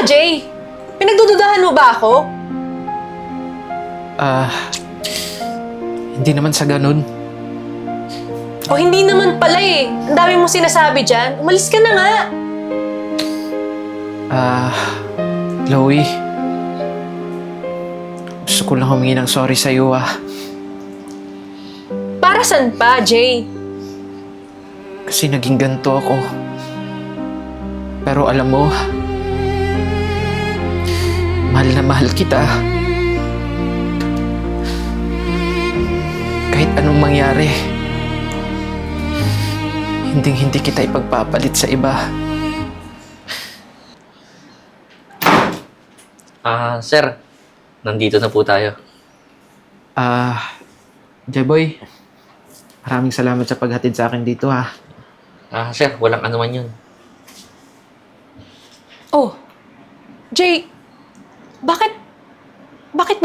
ba, Jay? Pinagdududahan mo ba ako? Ah, hindi naman sa ganun. O hindi naman pala eh. Ang dami mong sinasabi dyan. Umalis ka na nga. Ah, Chloe. Gusto ko lang humingi ng sorry sa iyo ah. Para saan pa, Jay? Kasi naging ganito ako. Pero alam mo, mahal na mahal kita. Kahit anong mangyari, hindi hindi kita ipagpapalit sa iba. Ah, sir. Nandito na po tayo. Ah, Jeboy, maraming salamat sa paghatid sa akin dito ha. Ah, sir, walang anuman yun. Oh, Jay,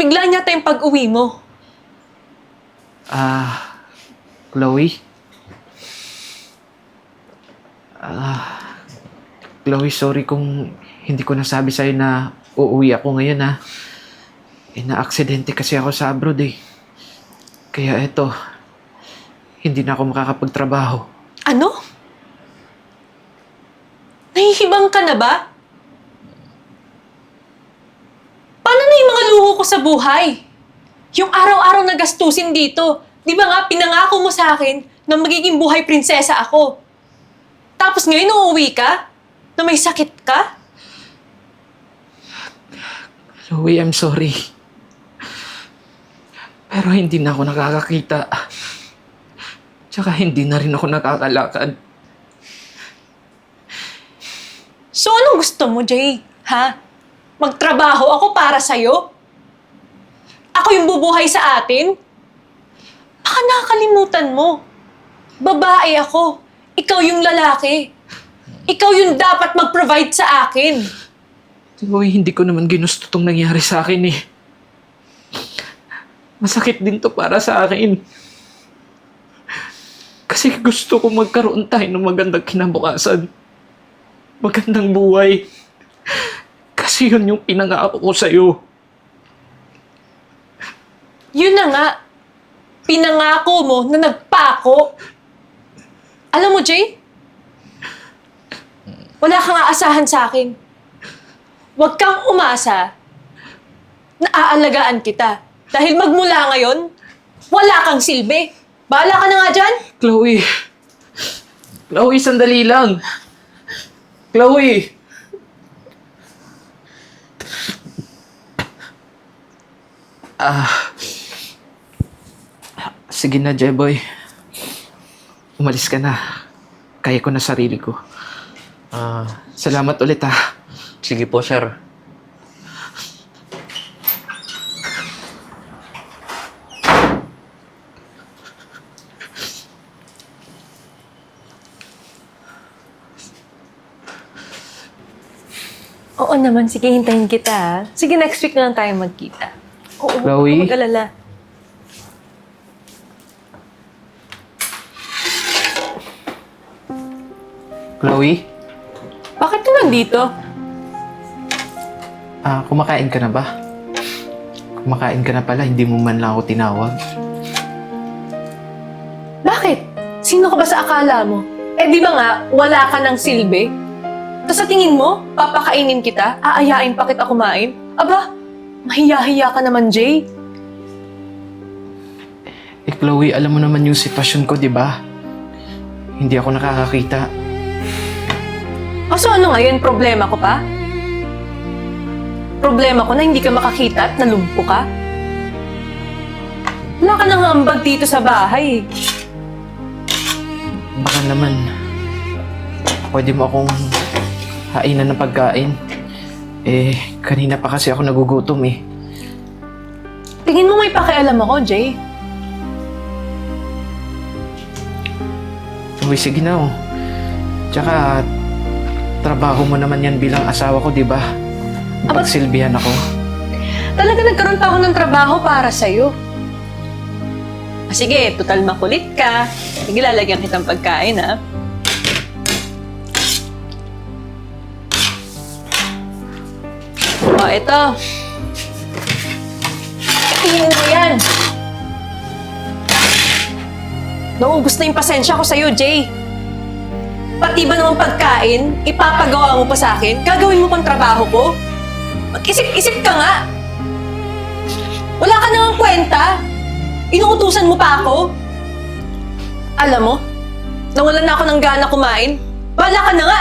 bigla niya tayong pag-uwi mo? Ah, Chloe? Ah, Chloe, sorry kung hindi ko nasabi sa'yo na uuwi ako ngayon ha. Eh, na-aksidente kasi ako sa abroad eh. Kaya eto, hindi na ako makakapagtrabaho. Ano? Nahihibang ka na ba? Paano luho ko sa buhay? Yung araw-araw na gastusin dito. Di ba nga, pinangako mo sa akin na magiging buhay prinsesa ako. Tapos ngayon uuwi ka? Na may sakit ka? Chloe, I'm sorry. Pero hindi na ako nakakakita. Tsaka hindi na rin ako nakakalakad. So anong gusto mo, Jay? Ha? Magtrabaho ako para sa'yo? Ako yung bubuhay sa atin? Baka nakakalimutan mo. Babae ako. Ikaw yung lalaki. Ikaw yung dapat mag-provide sa akin. Chloe, hindi ko naman ginusto tong nangyari sa akin eh. Masakit din to para sa akin. Kasi gusto ko magkaroon tayo ng magandang kinabukasan. Magandang buhay. Kasi yun yung pinangako ko sa'yo. Yun na nga. Pinangako mo na nagpako. Alam mo, Jay? Wala kang aasahan sa akin. Huwag kang umasa na aalagaan kita. Dahil magmula ngayon, wala kang silbi. Bahala ka na nga dyan. Chloe. Chloe, sandali lang. Chloe. Ah. Sige na, Jeboy. Umalis ka na. Kaya ko na sarili ko. Ah, Salamat ulit ah. sige po, sir. Oo naman, sige, hintayin kita. ha? Sige, next week na lang tayo magkita. Oo, huwag Chloe? mag-alala. Chloe, Bakit ka nandito? ah, kumakain ka na ba? Kumakain ka na pala, hindi mo man lang ako tinawag. Bakit? Sino ka ba sa akala mo? Eh di ba nga, wala ka ng silbi? Tapos sa tingin mo, papakainin kita? Aayain pa kita kumain? Aba, mahiya-hiya ka naman, Jay. Eh, Chloe, alam mo naman yung sitwasyon ko, di ba? Hindi ako nakakakita. O so ano ngayon, problema ko pa? Problema ko na hindi ka makakita at nalumpo ka? Wala ka nang hambag dito sa bahay. Baka naman, pwede mo akong hainan ng pagkain. Eh, kanina pa kasi ako nagugutom eh. Tingin mo may pakialam ako, Jay. Uy, sige na oh. Tsaka, trabaho mo naman yan bilang asawa ko, di ba? Aba- Pagsilbihan ako. Talaga nagkaroon pa ako ng trabaho para sa'yo. Ah, Sige, total makulit ka. Sige, lalagyan kitang pagkain, ha? Oh, ito. Tingnan mo yan. Naubos na yung pasensya ko sa'yo, Jay. Pati ba naman pagkain, ipapagawa mo pa sa akin? Gagawin mo pang trabaho ko? Mag-isip-isip ka nga. Wala ka nang kwenta. Inuutusan mo pa ako. Alam mo, nawalan na ako ng gana kumain. Bala ka na nga.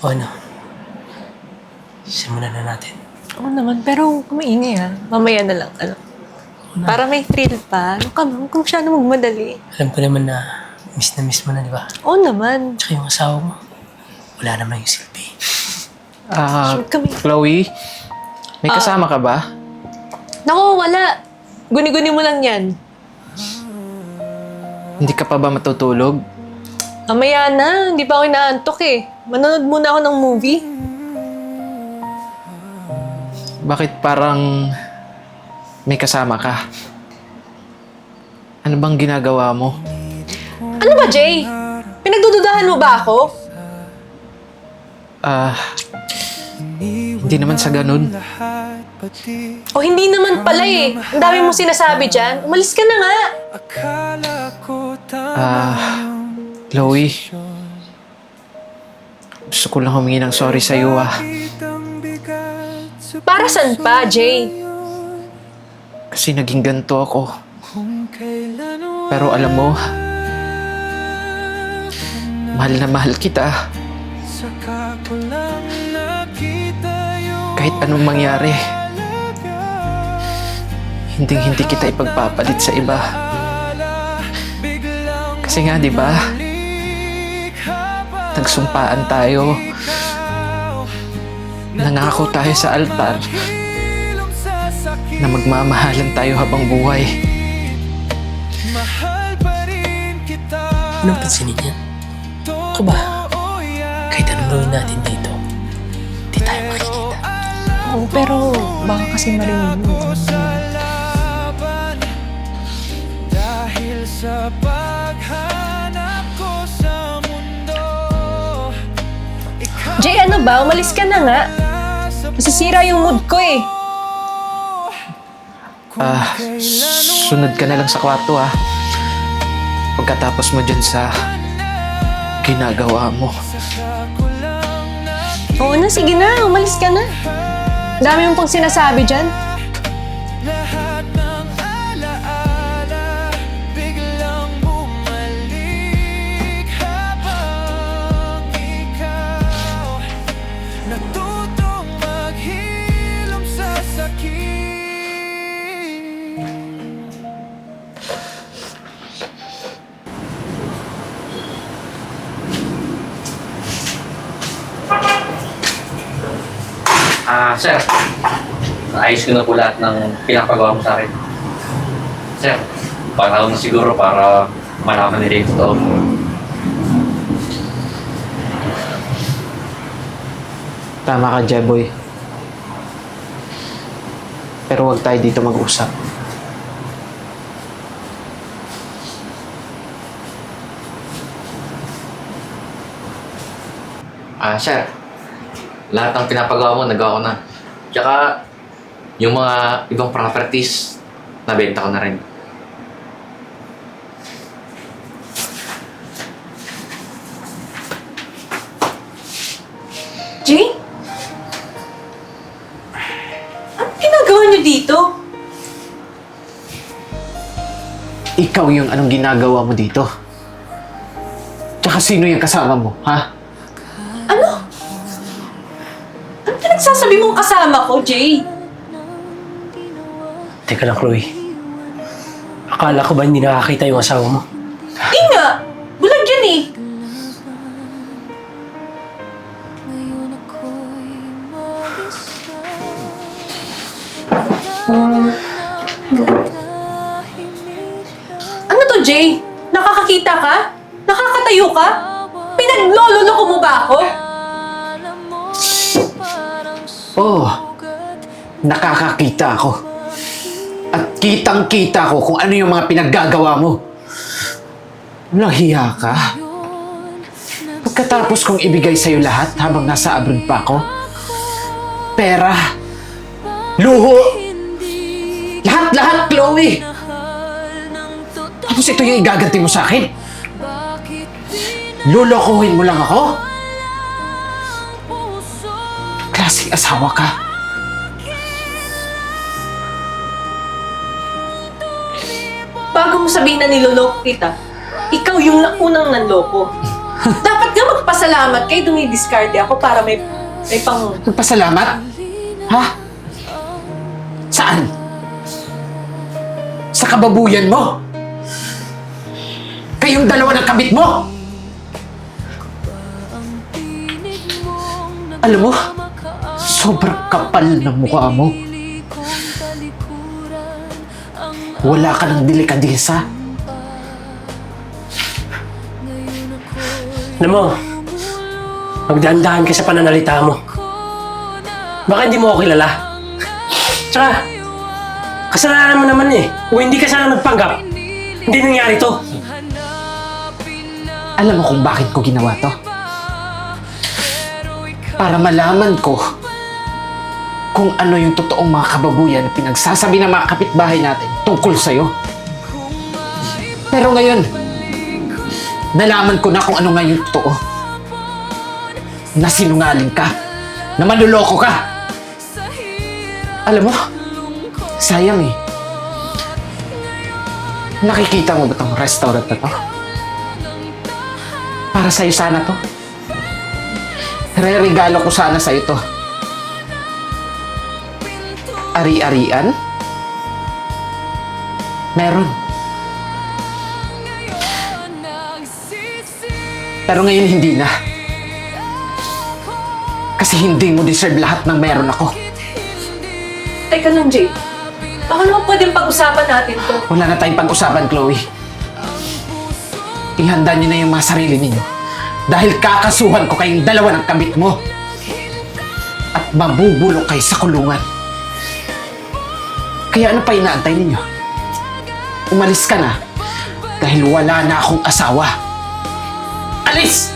O ano? Simulan na natin. Oo naman, pero kumaingay ha. Mamaya na lang, ano. Para may thrill pa. Ano ka, ma'am? Kung siya na magmadali. Alam ko naman na miss na miss mo na, di ba? Oo naman. Tsaka yung asawa mo, wala naman yung silbi. Ah, Sure kami. Chloe, may kasama ka ba? Naku, wala. Guni-guni mo lang yan. Hindi ka pa ba matutulog? Mamaya na. Hindi pa ako inaantok eh. Manonood muna ako ng movie. Bakit parang may kasama ka? Ano bang ginagawa mo? Ano ba, Jay? Pinagdududahan mo ba ako? Ah, hindi naman sa ganun. O hindi naman pala eh. Ang dami mong sinasabi dyan. Umalis ka na nga. Ah, Chloe. Gusto ko lang humingi ng sorry sa'yo ah. Para saan pa, Jay? Kasi naging ganito ako. Pero alam mo, mahal na mahal kita. Kahit anong mangyari, hindi hindi kita ipagpapalit sa iba. Kasi nga, di ba? Nagsumpaan tayo. Nangako tayo sa altar na magmamahalan tayo habang buhay. Anong pansinin yan? Ako ba? Kahit anong gawin natin dito, di tayo makikita. Oo, pero baka kasi marinig mo. Jay, ano ba? Umalis ka na nga. Nasisira yung mood ko eh. Ah, sunod ka na lang sa kwarto ah. Pagkatapos mo dyan sa ginagawa mo. Oo na, sige na. Umalis ka na. Dami mong pang sinasabi dyan. Natutong maghilom sa sakit Ah, sir. Ayos ko na po lahat ng pinapagawa mo sa akin. Sir, panahon na siguro para malaman nila yung totoo. Tama ka, Jeboy. Pero huwag tayo dito mag-usap. Ah, sir. Lahat ng pinapagawa mo, nagawa ko na. Tsaka, yung mga ibang properties, nabenta ko na rin. Ikaw yung anong ginagawa mo dito. Tsaka sino yung kasama mo, ha? Ano Ano pinagsasabi mong kasama ko, Jay? Teka lang, Chloe. Akala ko ba hindi nakakita yung asawa mo? Oo, nakakakita ako. At kitang-kita ko kung ano yung mga pinaggagawa mo. Nahiya ka? Pagkatapos kong ibigay sa'yo lahat habang nasa abroad pa ako, pera, luho, lahat-lahat, Chloe! Tapos ito yung igaganti mo sa akin? Bakit Lulukohin mo lang ako? Klaseng asawa ka. Bago mo sabihin na niloloko kita, ikaw yung unang nanloko. Dapat nga magpasalamat kayo dumidiscard ako para may, may pang... Nagpasalamat? Ha? Saan? Sa kababuyan mo? Kayong dalawa ng kabit mo? Alam mo, sobrang kapal ng mukha mo. Wala ka ng delikadesa. Alam mo, magdahan-dahan ka sa pananalita mo. Baka hindi mo ako kilala. Tsaka, kasalanan mo naman eh. Kung hindi ka sana nagpanggap, hindi nangyari to. Alam mo kung bakit ko ginawa to? Para malaman ko kung ano yung totoong mga kababuyan na pinagsasabi ng mga kapitbahay natin tungkol sa'yo. Pero ngayon, nalaman ko na kung ano nga yung totoo. Na sinungaling ka. Na manluloko ka. Alam mo, sayang eh. Nakikita mo ba tong restaurant na to? Para sa'yo sana to. Re-regalo ko sana sa'yo to. Ari-arian? Meron. Pero ngayon hindi na. Kasi hindi mo deserve lahat ng meron ako. Teka lang, Jay. Baka naman pwedeng pag-usapan natin to. Wala na tayong pag-usapan, Chloe. Ihanda niyo na yung mga sarili ninyo. Dahil kakasuhan ko kayong dalawa ng kabit mo. At mabubulok kayo sa kulungan. Kaya ano pa inaantay ninyo? Umalis ka na. Dahil wala na akong asawa. Alis!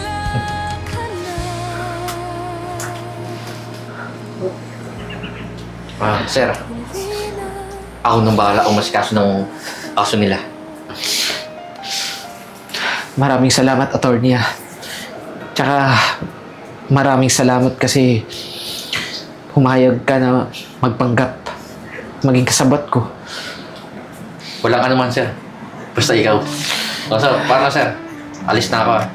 Ah, sir. Ako nang bahala umasikaso ng aso nila. Maraming salamat, attorney. ah. Tsaka, maraming salamat kasi humayag ka na magpanggap. Maging kasabot ko. Walang ano man, sir. Basta ikaw. O, so, paano, sir? Alis na ako, ah.